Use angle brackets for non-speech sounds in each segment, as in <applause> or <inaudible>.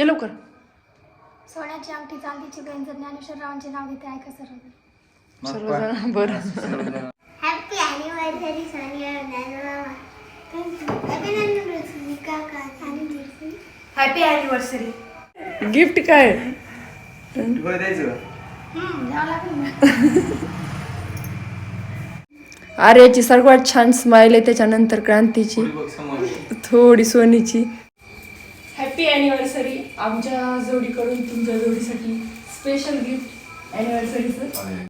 ये लवकर. सोन्याची अंगठी चांदीची व्यंजन ज्ञानेश्वर रावांचे नाव घेते ऐका सर्व सर्वजण <laughs> बरं. हॅपी अॅनिव्हर्सरी सोनिया ज्ञानोबा अभिनंदन काका आणि हॅपी अॅनिव्हर्सरी गिफ्ट काय? बरं द्यायचं द्यावं लागेल ना. आर्याची सर्वात छान स्माईल आहे त्याच्यानंतर क्रांतीची. बघ समोर. थोडी सोनीची. हॅपी अॅनिव्हर्सरी आमच्या जोडीकडून तुमच्या जोडीसाठी स्पेशल गिफ्ट अॅनिव्हर्सरीचं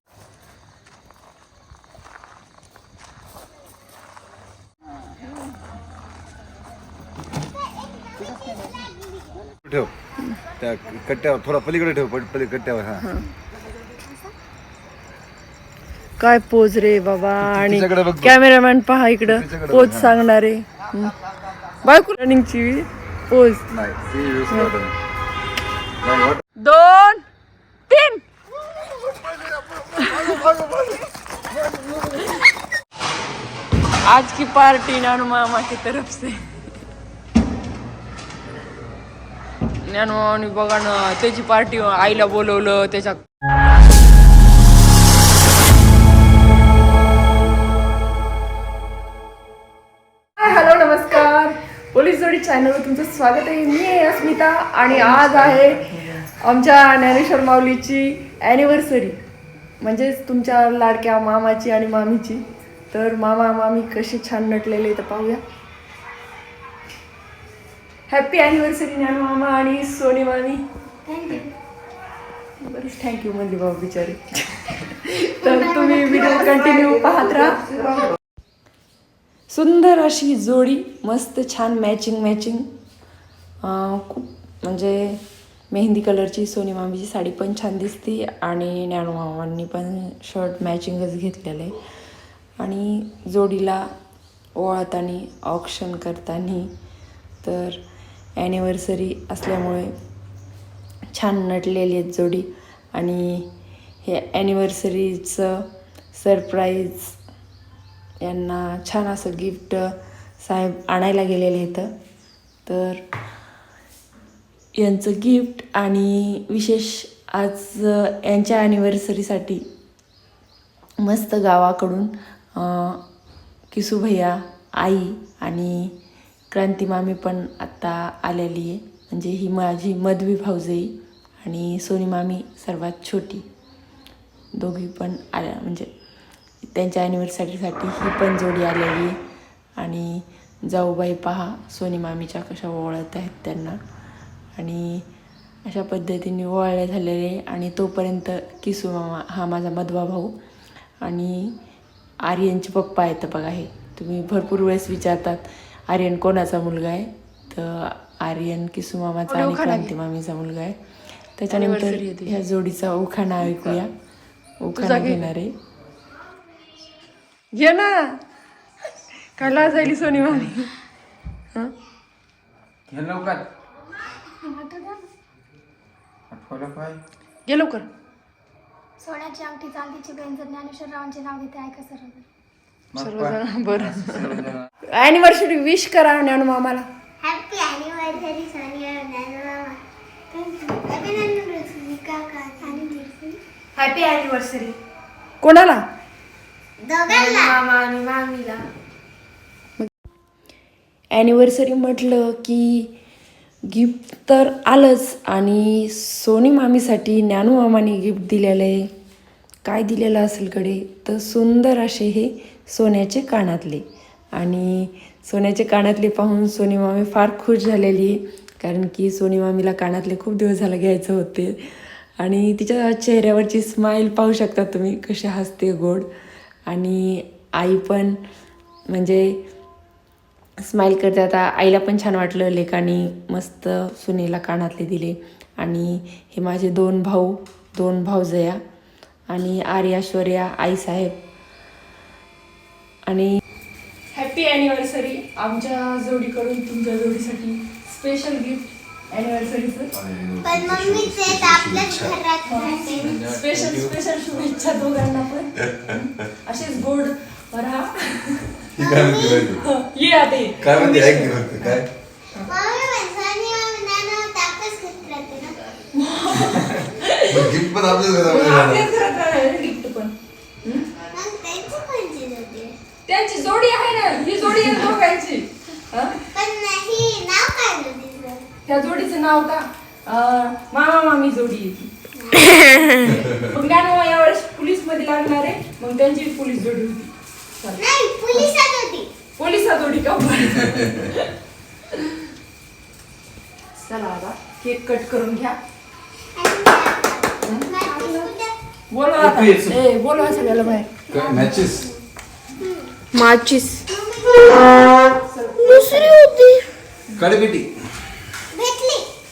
ठेव त्या कट्ट्यावर थोडा पलीकडे ठेव पली पली कट्ट्यावर हा काय पोज रे बाबा आणि तिच्याकडे बघ. कॅमेरामॅन पहा इकडं तिच्याकडे पोज हा. सांगणारे हं. बायको रनिंगची पोज नाही ती व्यवस्थित वाटत नाही. दोन तीन. आज की पार्टी नानू मामा की तरफ से. नानू मामाने बघा ना त्याची पार्टी आईला बोलवलं त्याच्या चॅनलवर तुमचं स्वागत आहे. मी आहे अस्मिता आणि आज आहे आमच्या ज्ञानेश्वर माऊलीची ॲनिव्हर्सरी म्हणजेच तुमच्या लाडक्या मामाची आणि मामीची. तर मामा मामी कसे छान नटलेले तर पाहूया. हॅपी ॲनिव्हर्सरी ज्ञान मामा आणि सोनी मामी. बरीच थँक्यू म्हणली बाबा बिचारी. तर तुम्ही व्हिडिओ कंटिन्यू पाहत राहा. सुंदर अशी जोडी मस्त छान मॅचिंग मॅचिंग खूप म्हणजे मेहंदी कलरची सोनी मामीची साडी पण छान दिसते आणि ज्ञानू मामांनी पण शर्ट मॅचिंगच घेतलेलं. आहे आणि जोडीला ओळताना ऑप्शन करताना तर ॲनिव्हर्सरी असल्यामुळे छान नटलेली आहेत जोडी. आणि हे ॲनिव्हर्सरीचं सरप्राईज यांना छान असं गिफ्ट साहेब आणायला गेलेले इथं तर यांचं गिफ्ट आणि विशेष आज यांच्या ॲनिव्हर्सरीसाठी मस्त गावाकडून किसू भैया आई आणि क्रांती मामी पण आत्ता आलेली आहे. म्हणजे ही माझी मधवी भाऊजई आणि सोनी मामी सर्वात छोटी. दोघी पण आल्या म्हणजे त्यांच्या ॲनिव्हर्सरीसाठी ही पण जोडी आलेली. आहे आणि जाऊबाई पहा सोनी मामीच्या कशा ओळत आहेत त्यांना. आणि अशा पद्धतीने ओवाळले झालेले. आणि तोपर्यंत किसू मामा हा माझा मधवा भाऊ. आणि आर्यनचे पप्पा आहेत बघा हे. तुम्ही भरपूर वेळेस विचारतात आर्यन कोणाचा मुलगा आहे? तर आर्यन किसू मामाचा आणि क्रांती मामीचा मुलगा आहे. त्याच्यानंतर ह्या जोडीचा उखाणा ऐकूया. उखाणा घेणार. आहे घे ना. काय लाजायली सोनी मामी. घे लवकर. आठवलं काय? घे लवकर. सोन्याची अंगठी चांदीची व्यंजन ज्ञानेश्वर रावांचे नाव घेते ऐका सर्वजण बरं. सर्वजण ॲनिव्हर्सरी विश करा ज्ञानू मामाला. हॅपी अॅनिव्हर्सरी सोनिया ज्ञानोबा अभिनंदन काका आणि हॅपी अॅनिव्हर्सरी कोणाला? मामा आणि मामीला. ॲनिव्हर्सरी म्हटलं की गिफ्ट तर आलंच आणि सोनी मामीसाठी ज्ञानू मामाने गिफ्ट दिलेलं आहे. काय दिलेलं असेल कडे तर सुंदर असे हे सोन्याचे कानातले. आणि सोन्याचे कानातले पाहून सोनी मामी फार खुश झालेली आहे. कारण की सोनी मामीला कानातले खूप दिवस झालं घ्यायचं होते. आणि तिच्या चेहऱ्यावरची स्माईल पाहू शकता तुम्ही कशी हसते गोड. आणि आई पण म्हणजे स्माईल करते. आता आईला पण छान वाटलं लेकानी मस्त सुनेला कानातले दिले. आणि हे माझे दोन भाऊ दोन भाऊजया आणि आर्याश्वर्या आईसाहेब आणि हॅपी ॲनिव्हर्सरी आमच्या जोडीकडून तुमच्या जोडीसाठी स्पेशल गिफ्ट पण मम्मी ते आपल्याच घरात राहते. स्पेशल स्पेशल शुभेच्छा दोघांना पण. असेच गोड राहा? ये आता ये. काय म्हणते? ऐक पण गिफ्ट पण आपल्याच घरात गिफ्ट पण. त्यांची जोडी आहे ना ही जोडी आहे दोघांची. हं? त्या जोडीचं नाव का? अं, मामा मामी जोडी आहे ती <laughs> मग ज्ञानोबा यावेळेस पोलीसमध्ये लागणार आहे मग त्यांची पोलीस जोडी होती. चला. पोलिसा जोडी का चला आता केक कट करून घ्या. बोलवा आता. ए बोलवा सगळ्याला बाहेर. मॅचेस. माचीसकडे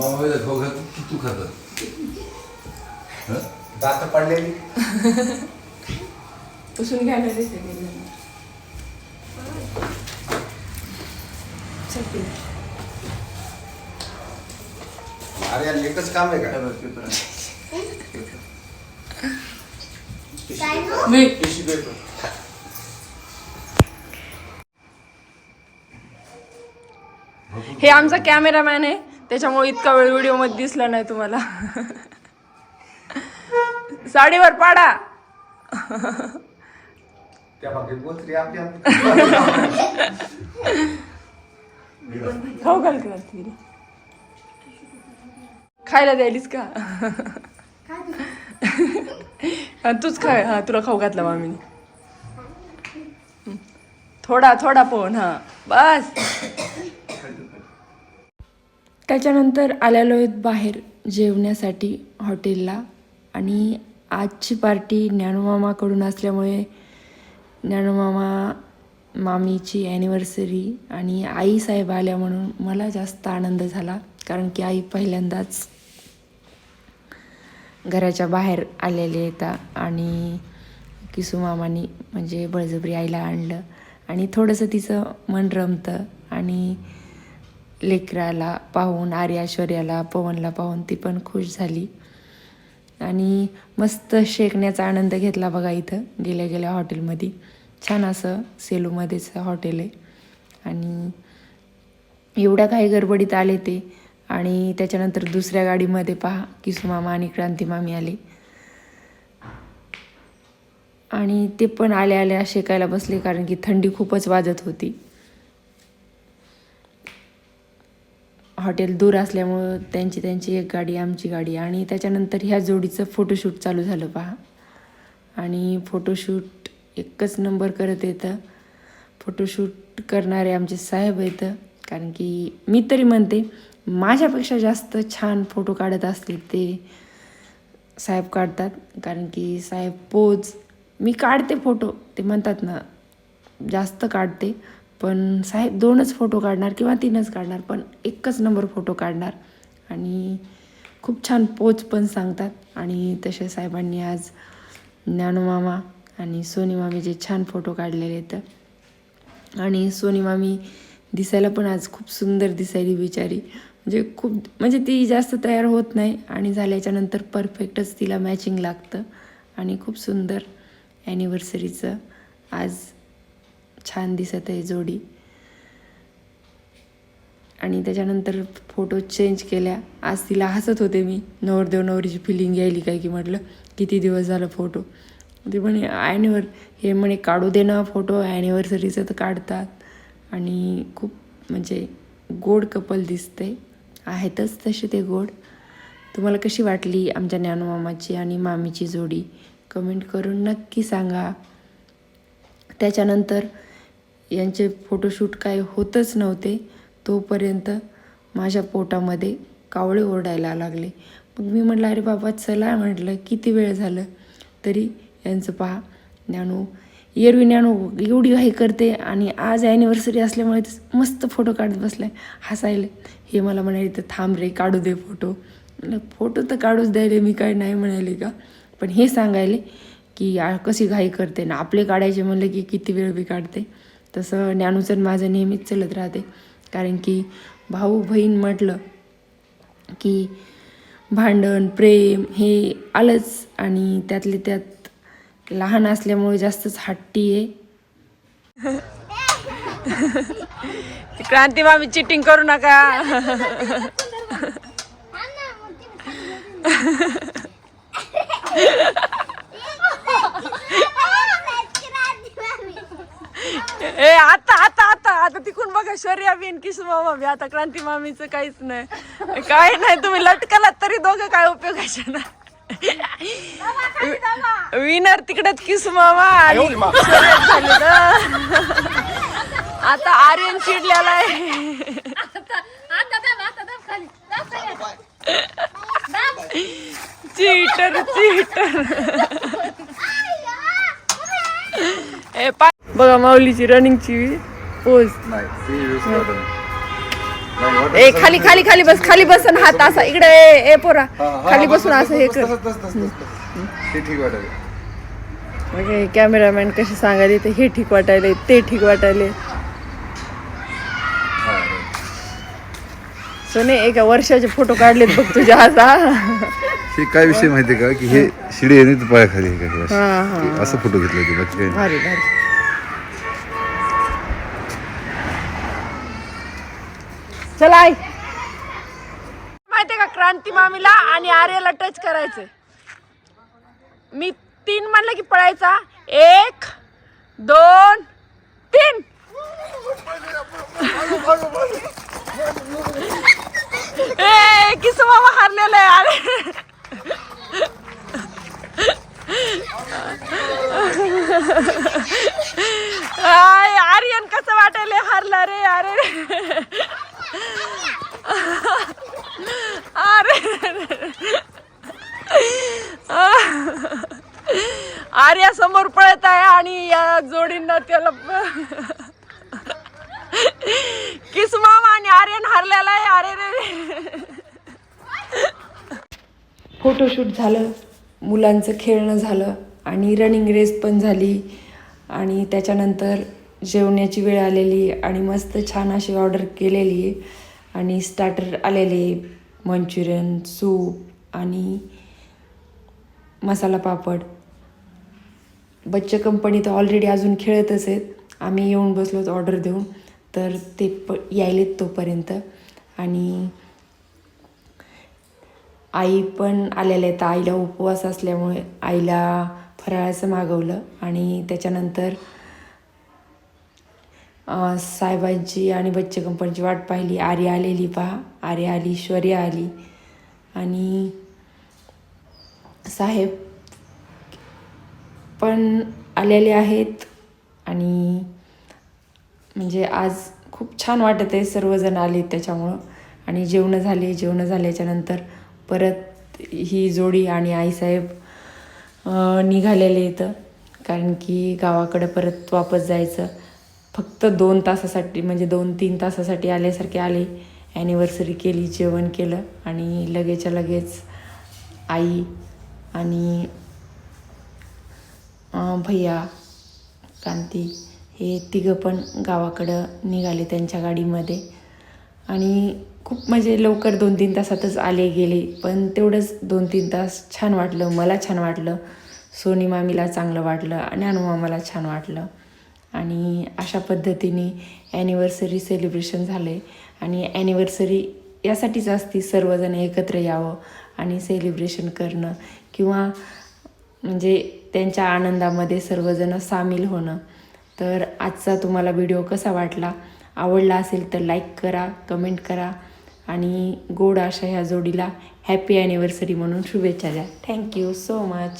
मामा खाऊ घालतो की तू खात दात पडलेली पुसून घ्यायला दिसते अरे यार एकच काम आहे का मी पिशवी पेपर। हे आमचा कॅमेरामॅन आहे त्याच्यामुळे इतका वेळ व्हिडिओमध्ये दिसला नाही तुम्हाला. साडीवर पाडा. त्या बाकी बोचरी आपली खाऊ घाल का तिला? खायला द्यायलीस का? हा, तूच खाय हा तुला खाऊ घातला मामीने. हं. थोडा थोडा पोन हा. बस. त्याच्यानंतर आलेलो आहेत बाहेर जेवण्यासाठी हॉटेलला. आणि आजची पार्टी ज्ञानोमामाकडून असल्यामुळे ज्ञानोमामा मामीची ॲनिव्हर्सरी आणि आई साहेब आल्या म्हणून मला जास्त आनंद झाला. कारण की आई पहिल्यांदाच घराच्या बाहेर आलेले येता आणि किसू मामानी म्हणजे बळजबरी आईला आणलं. आणि थोडंसं तिचं मन रमतं. आणि लेकराला पाहून आर्याश्वर्याला पवनला पाहून ती पण खुश झाली. आणि मस्त शेकण्याचा आनंद घेतला बघा इथं गेल्या गेल्या हॉटेलमध्ये. छान असं सेलूमध्येच हॉटेल आहे. आणि एवढ्या काही गडबडीत आले ते. आणि त्याच्यानंतर दुसऱ्या गाडीमध्ये पहा किसुमामा आणि क्रांती मामी आले. आणि ते पण आल्या आल्या शेकायला बसले कारण की थंडी खूपच वाजत होती. हॉटेल दूर असल्यामुळं त्यांची त्यांची एक गाडी आमची गाडी. आणि त्याच्यानंतर ह्या जोडीचं फोटोशूट चालू झालं पहा. आणि फोटोशूट एकच नंबर करत येतं. फोटोशूट करणारे आमचे साहेब येतं कारण की मी तरी म्हणते माझ्यापेक्षा जास्त छान फोटो काढत असतील ते साहेब काढतात. कारण की साहेब पोज मी काढते फोटो. ते म्हणतात ना जास्त काढते. पण साहेब दोनच फोटो काढणार किंवा तीनच काढणार पण एकच नंबर फोटो काढणार. आणि खूप छान पोच पण सांगतात. आणि तसे साहेबांनी आज ज्ञानोमामा आणि सोनी मामी जे छान फोटो काढलेले आहेत. आणि सोनी मामी दिसायला पण आज खूप सुंदर दिसायली बिचारी. म्हणजे खूप म्हणजे ती जास्त तयार होत नाही आणि झाल्याच्यानंतर परफेक्टच तिला मॅचिंग लागतं. आणि खूप सुंदर ॲनिव्हर्सरीचं आज छान दिसत आहे जोडी. आणि त्याच्यानंतर फोटो चेंज केल्या. आज तिला हसत होते मी. नवरदेव नवरीची फिलिंग यायली काय की म्हटलं किती दिवस झालं फोटो. ते म्हणे ॲनिव्हर हे म्हणे काढू दे ना फोटो ॲनिव्हर्सरीचं तर काढतात. आणि खूप म्हणजे गोड कपल दिसते. आहेतच तसे ते गोड. तुम्हाला कशी वाटली आमच्या ज्ञानमामाची आणि मामीची जोडी? कमेंट करून नक्की सांगा. त्याच्यानंतर यांचे फोटोशूट काय होतच नव्हते तोपर्यंत माझ्या पोटामध्ये कावळे ओरडायला लागले. मग मी म्हटलं अरे बाबा चला म्हटलं किती वेळ झालं? तरी यांचं पहा ज्ञानू एरवी ज्ञानू एवढी घाई करते आणि आज ॲनिव्हर्सरी असल्यामुळे ते मस्त फोटो काढत बसलाय हसायला. हे मला म्हणाले तर थांब रे काढू दे फोटो म्हटलं फोटो तर काढूच द्यायले मी काय नाही म्हणाले का? पण हे सांगायले की कशी घाई करते ना आपले काढायचे म्हणलं की किती वेळ बी काढते. तसं ज्ञानूचं माझं नेहमीच चलत राहते. कारण की भाऊ बहीण म्हटलं की भांडण प्रेम हे आलंच आणि त्यातले त्यात लहान असल्यामुळे जास्तच हट्टी आहे. <laughs> क्रांती मामी चिटिंग करू नका. <laughs> <laughs> ए आता आता आता आता तिकून बघा शौर्या बिन किशू मामा बी आता क्रांती मामीचं काहीच नाही. काय नाही तुम्ही लटकलात तरी दोघं काय उपयोगाचे ना. विनर तिकडेच किसू मामा आणि शौर्य झाले ना. आता आर्यन चिडलेला आहे चीटर चीटर ए पा बघा माऊलीची रनिंगची पोज ए खाली. खाली खाली बस खाली बस आणि हात असा इकडे ए पोरा. खाली बस, बसून बस, असं हे कर. कॅमेरामॅन कसे सांगायले ते हे ठीक वाटायले ते ठीक वाटायले. सोने एका वर्षाचे फोटो काढलेत बघ तुझ्या आता हे काय विषय माहितीये का की हे शिडी पायाखाली हे असं फोटो घेतले होते बाकी काही नाही. भारी भारी. चला आई. माहितीये का क्रांती मामीला आणि आर्याला टच करायचंय. मी तीन म्हणलं की पळायचा. एक दोन तीन. ए किस मामा हारलेला आहे अरे आर्यन कसं वाटायला हारला रे अरे. अरे आर्या समोर पळत आहे आणि या जोडींना त्याला किस मामा आणि आर्यन हारलेला आहे अरे रे रे. फोटोशूट झालं मुलांचं खेळणं झालं आणि रनिंग रेस पण झाली आणि त्याच्यानंतर जेवण्याची वेळ आलेली आणि मस्त छान अशी ऑर्डर केलेली. आहे आणि स्टार्टर आलेले मंचुरियन सूप आणि मसाला पापड. बच्चे कंपनी तर ऑलरेडी अजून खेळतच आहेत. आम्ही येऊन बसलोच ऑर्डर देऊन. तर ते प यायलेत तोपर्यंत. आणि आई पण आलेल्या आहेत. आईला उपवास असल्यामुळे आईला फराळाचं मागवलं. आणि त्याच्यानंतर साहेबांची आणि बच्चे कंपनीची वाट पाहिली. आर्य आलेली पहा. आर्या आली शौर्य आली. आणि साहेब पण आलेले आहेत. आणि म्हणजे आज खूप छान वाटत आहे सर्वजण आले त्याच्यामुळं. आणि जेवणं झाले जेवणं झाल्याच्यानंतर परत ही जोडी आणि आईसाहेब निघालेले इथं. कारण की गावाकडं परत वापस जायचं. फक्त दोन तासासाठी म्हणजे दोन तीन तासासाठी आल्यासारखे आले. ॲनिव्हर्सरी केली जेवण केलं आणि लगेच्या लगेच आई आणि भैया कांती हे तिघं पण गावाकडं निघाले त्यांच्या गाडीमध्ये. आणि खूप म्हणजे लवकर दोन तीन तासातच आले गेले. पण तेवढंच दोन तीन तास छान वाटलं मला छान वाटलं. सोनी मामीला चांगलं वाटलं आणि अनुमामाला छान वाटलं. आणि अशा पद्धतीने ॲनिव्हर्सरी सेलिब्रेशन झालं. आहे आणि ॲनिव्हर्सरी यासाठीच असती सर्वजण एकत्र यावं आणि सेलिब्रेशन करणं किंवा म्हणजे त्यांच्या आनंदामध्ये सर्वजण सामील होणं. तर आजचा तुम्हाला व्हिडिओ कसा वाटला? आवडला असेल तर लाईक करा कमेंट करा आणि गोड अशा ह्या जोडीला हॅपी ॲनिव्हर्सरी म्हणून शुभेच्छा द्या. Thank you so much